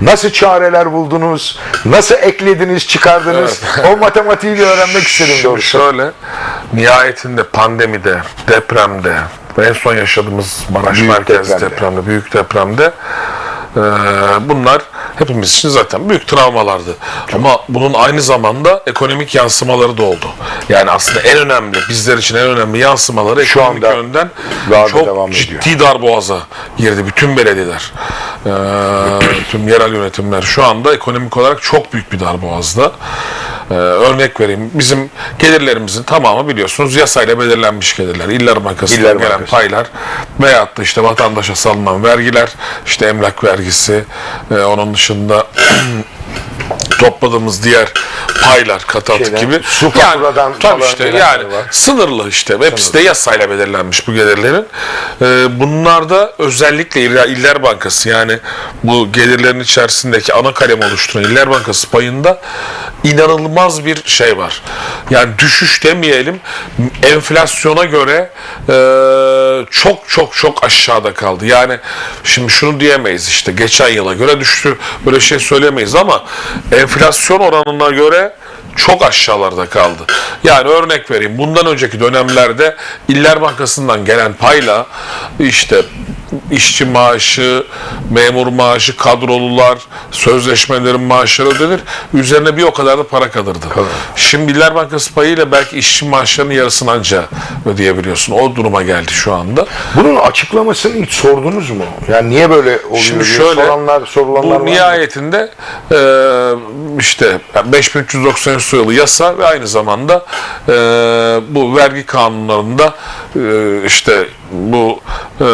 Nasıl çareler buldunuz? Nasıl eklediniz, çıkardınız? O matematiği bir öğrenmek istedim Şimdi doğrusu. şöyle, nihayetinde pandemide, depremde en son yaşadığımız Maraş Büyük merkezli depremde. depremde. büyük depremde e, bunlar hepimiz için zaten büyük travmalardı. Ama bunun aynı zamanda ekonomik yansımaları da oldu. Yani aslında en önemli, bizler için en önemli yansımaları Şu ekonomik anda yönden çok devam ediyor. ciddi darboğaza girdi bütün belediyeler. E, tüm yerel yönetimler şu anda ekonomik olarak çok büyük bir darboğazda. Ee, örnek vereyim. Bizim gelirlerimizin tamamı biliyorsunuz yasayla belirlenmiş gelirler. İller Bankası'ndan İller gelen Bankası. paylar veyahut da işte vatandaşa salınan vergiler, işte emlak vergisi, e, onun dışında topladığımız diğer paylar, katı Şeyden, gibi. faturadan tabii işte yani var. sınırlı işte. Hepsi de yasayla belirlenmiş bu gelirlerin. Ee, bunlarda özellikle İller, İller Bankası yani bu gelirlerin içerisindeki ana kalem oluşturan İller Bankası payında inanılmaz bir şey var. Yani düşüş demeyelim enflasyona göre e, çok çok çok aşağıda kaldı. Yani şimdi şunu diyemeyiz işte geçen yıla göre düştü böyle şey söylemeyiz ama enflasyon oranına göre çok aşağılarda kaldı. Yani örnek vereyim. Bundan önceki dönemlerde İller Bankası'ndan gelen payla işte işçi maaşı, memur maaşı, kadrolular, sözleşmelerin maaşları ödenir. Üzerine bir o kadar da para kalırdı. Şimdi İller Bankası payıyla belki işçi maaşlarının yarısını anca ödeyebiliyorsun. O duruma geldi şu anda. Bunun açıklamasını hiç sordunuz mu? Yani niye böyle oluyor Şimdi şöyle soranlar, sorulanlar bu var nihayetinde e, işte 5393 sayılı yasa ve aynı zamanda e, bu vergi kanunlarında e, işte bu e,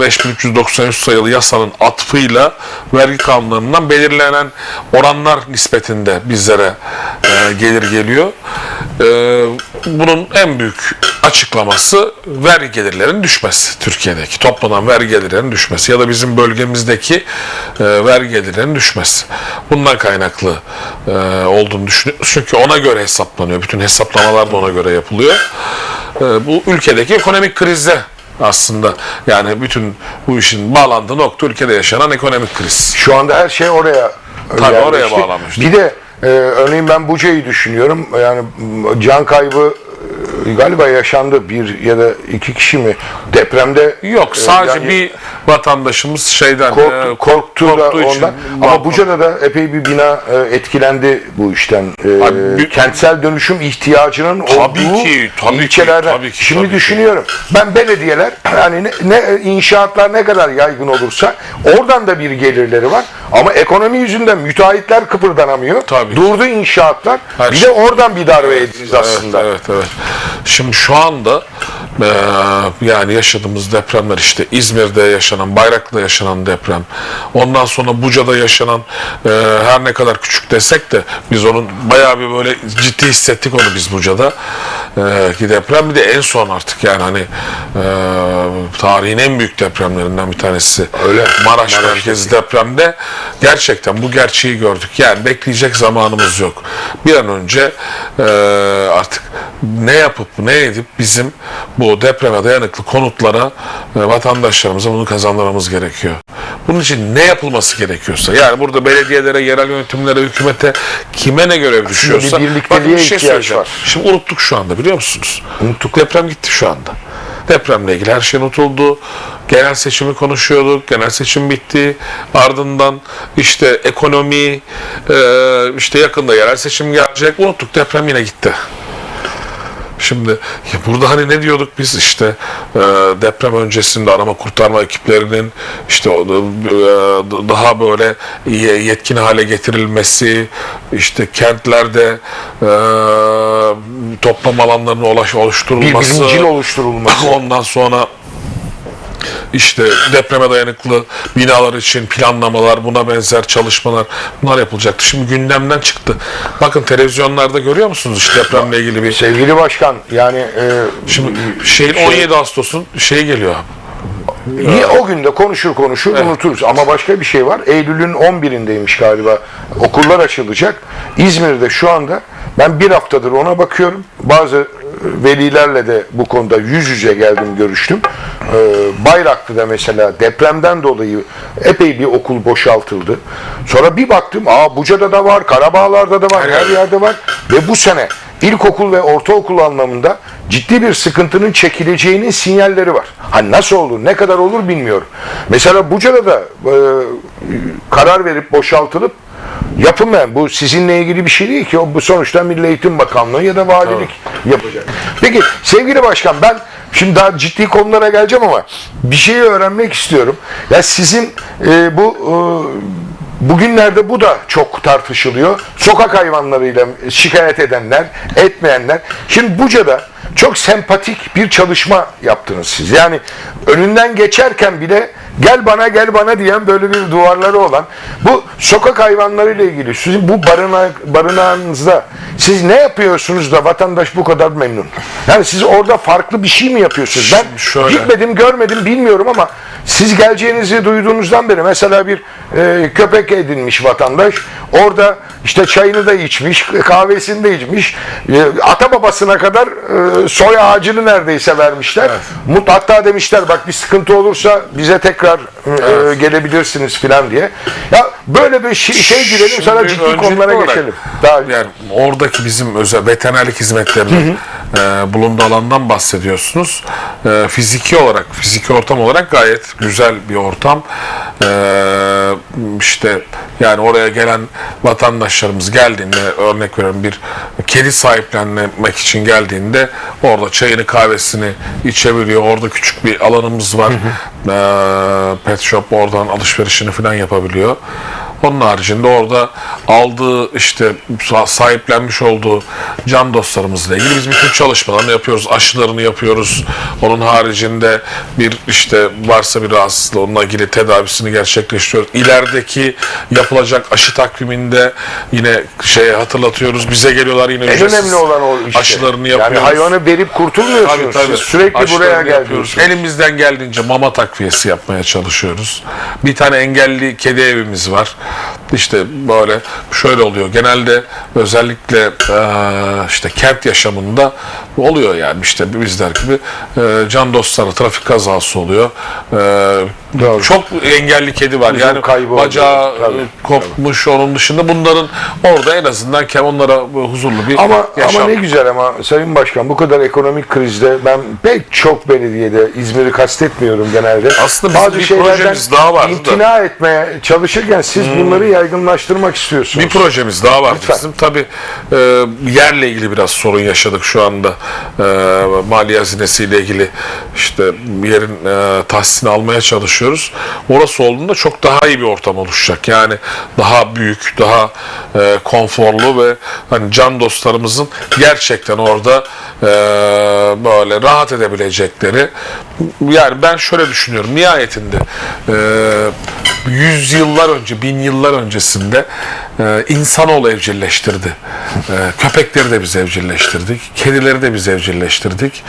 5393 sayılı yasanın atfıyla vergi kanunlarından belirlenen oranlar nispetinde bizlere e, gelir geliyor. E, bunun en büyük açıklaması vergi gelirlerinin düşmesi Türkiye'deki toplanan vergi gelirlerinin düşmesi ya da bizim bölgemizdeki e, vergi gelirlerinin düşmesi. Bundan kaynaklı e, olduğunu düşünüyoruz. Çünkü ona göre hesaplanıyor. Bütün hesaplamalar da ona göre yapılıyor. E, bu ülkedeki ekonomik krizde aslında yani bütün bu işin bağlandığı nokta ülkede yaşanan ekonomik kriz. Şu anda her şey oraya Tabii oraya bağlanmıştı. Bir de e, örneğin ben Buca'yı düşünüyorum. Yani can kaybı galiba yaşandı bir ya da iki kişi mi depremde Yok e, sadece yani bir vatandaşımız şeyden korktu, e, korktu da korktuğu için ondan. Ama Buca'da da epey bir bina e, etkilendi bu işten. E, Abi, bir- kentsel dönüşüm ihtiyacının Tabii olduğu ki, tabii ki, ilçelerden. tabii ki, Şimdi tabii ki. düşünüyorum. Ben belediyeler yani ne, ne inşaatlar ne kadar yaygın olursa oradan da bir gelirleri var. Ama ekonomi yüzünden müteahhitler kıpırdanamıyor. Tabii. Durdu inşaatlar. Her bir şey- de oradan bir darbe aslında. Evet, evet, evet. Şimdi şu anda eee, yani yaşadığımız depremler işte İzmir'de yaşanan, Bayraklı'da yaşanan deprem, ondan sonra Buca'da yaşanan eee, her ne kadar küçük desek de biz onun bayağı bir böyle ciddi hissettik onu biz Buca'da ki deprem bir de en son artık yani hani eee, tarihin en büyük depremlerinden bir tanesi. Öyle. Maraş Maraş'taki. merkezi depremde gerçekten bu gerçeği gördük. Yani bekleyecek zamanımız yok. Bir an önce e, artık ne yapıp ne edip bizim bu depreme dayanıklı konutlara e, vatandaşlarımıza bunu kazandırmamız gerekiyor. Bunun için ne yapılması gerekiyorsa yani burada belediyelere, yerel yönetimlere, hükümete kime ne görev düşüyorsa bir birlikteliğe bir şey ihtiyaç var. Şimdi unuttuk şu anda biliyor musunuz? Unuttuk. Deprem gitti şu anda. Depremle ilgili her şey unutuldu. Genel seçimi konuşuyorduk. Genel seçim bitti. Ardından işte ekonomi, işte yakında yerel seçim gelecek. Unuttuk. Deprem yine gitti. Şimdi ya burada hani ne diyorduk biz işte e, deprem öncesinde arama kurtarma ekiplerinin işte e, daha böyle ye- yetkin hale getirilmesi işte kentlerde e, toplam alanlarının ulaş- Bir oluşturulması bilincil oluşturulması. ondan sonra işte depreme dayanıklı binalar için planlamalar, buna benzer çalışmalar bunlar yapılacaktı. Şimdi gündemden çıktı. Bakın televizyonlarda görüyor musunuz işte depremle ilgili bir Sevgili başkan yani e, Şimdi şeyin 17 Ağustos'un şeyi geliyor. Niye o günde konuşur konuşur unuturuz. Ama başka bir şey var. Eylül'ün 11'indeymiş galiba. Okullar açılacak. İzmir'de şu anda ben bir haftadır ona bakıyorum. Bazı velilerle de bu konuda yüz yüze geldim görüştüm. E, Bayraklı'da mesela depremden dolayı epey bir okul boşaltıldı. Sonra bir baktım aa Buca'da da var, Karabağlar'da da var, Her yerde. var ve bu sene ilkokul ve ortaokul anlamında ciddi bir sıkıntının çekileceğinin sinyalleri var. Ha nasıl olur, ne kadar olur bilmiyorum. Mesela Buca'da da e, karar verip boşaltılıp yapılmayan bu sizinle ilgili bir şey değil ki o bu sonuçta Milli Eğitim Bakanlığı ya da valilik yapacak. Peki sevgili başkan ben şimdi daha ciddi konulara geleceğim ama bir şeyi öğrenmek istiyorum. Ya sizin e, bu e, Bugünlerde bu da çok tartışılıyor. Sokak hayvanlarıyla şikayet edenler, etmeyenler. Şimdi Buca'da çok sempatik bir çalışma yaptınız siz. Yani önünden geçerken bile gel bana gel bana diyen böyle bir duvarları olan bu sokak hayvanlarıyla ilgili sizin bu barına, barınağınızda siz ne yapıyorsunuz da vatandaş bu kadar memnun? Yani siz orada farklı bir şey mi yapıyorsunuz? Ben şöyle. gitmedim görmedim bilmiyorum ama siz geleceğinizi duyduğunuzdan beri mesela bir e, köpek edinmiş vatandaş orada işte çayını da içmiş kahvesini de içmiş e, ata babasına kadar e, soy ağacını neredeyse vermişler. Mut hatta demişler bak bir sıkıntı olursa bize tekrar e, gelebilirsiniz filan diye. Ya böyle bir şey, şey girelim sonra ciddi konulara olarak, geçelim. Daha Yani oradaki bizim özel veterinerlik hizmetlerinin e, bulunduğu alandan bahsediyorsunuz. E, fiziki olarak, fiziki ortam olarak gayet güzel bir ortam. E, işte yani oraya gelen vatandaşlarımız geldiğinde örnek veriyorum bir kedi sahiplenmek için geldiğinde orada çayını kahvesini içebiliyor. Orada küçük bir alanımız var. E, pet shop oradan alışverişini falan yapabiliyor. Onun haricinde orada aldığı işte sa- sahiplenmiş olduğu can dostlarımızla ilgili biz bütün çalışmalarını yapıyoruz. Aşılarını yapıyoruz. Onun haricinde bir işte varsa bir rahatsızlığı onunla ilgili tedavisini gerçekleştiriyoruz. İlerideki yapılacak aşı takviminde yine şey hatırlatıyoruz. Bize geliyorlar yine en önemli olan o işte. aşılarını yani yapıyoruz. hayvanı verip kurtulmuyorsunuz. Tabii, tabii. Siz sürekli Aşılarını buraya geldiniz. Elimizden geldiğince mama takviyesi yapmaya çalışıyoruz. Bir tane engelli kedi evimiz var. İşte böyle şöyle oluyor. Genelde özellikle işte kent yaşamında oluyor yani işte bizler gibi can dostları trafik kazası oluyor. Doğru. çok engelli kedi var. Uzun Yani kaybı bacağı Tabii, eee, kopmuş onun dışında bunların orada en azından ke- onlara huzurlu bir Ama yaşam. ama ne güzel ama Sayın Başkan bu kadar ekonomik krizde ben pek çok belediyede İzmir'i kastetmiyorum genelde. Aslında bizim bir projemiz daha da. imtina etmeye çalışırken siz bunları yaygınlaştırmak istiyorsunuz. Bir projemiz daha var Lütfen. bizim. Tabii e, yerle ilgili biraz sorun yaşadık şu anda. E, mali hazinesiyle ilgili işte yerin e, tahsisini almaya çalışıyoruz. Orası olduğunda çok daha iyi bir ortam oluşacak. Yani daha büyük, daha e, konforlu ve hani can dostlarımızın gerçekten orada e, böyle rahat edebilecekleri. Yani ben şöyle düşünüyorum. Nihayetinde e, yüz yıllar önce, bin yıllar öncesinde e, insanoğlu evcilleştirdi. E, köpekleri de biz evcilleştirdik. Kedileri de biz evcilleştirdik.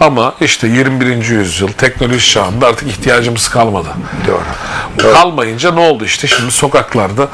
Ama işte 21. yüzyıl teknoloji çağında artık ihtiyacımız kalmadı. Doğru. Kalmayınca ne oldu işte şimdi sokaklarda ya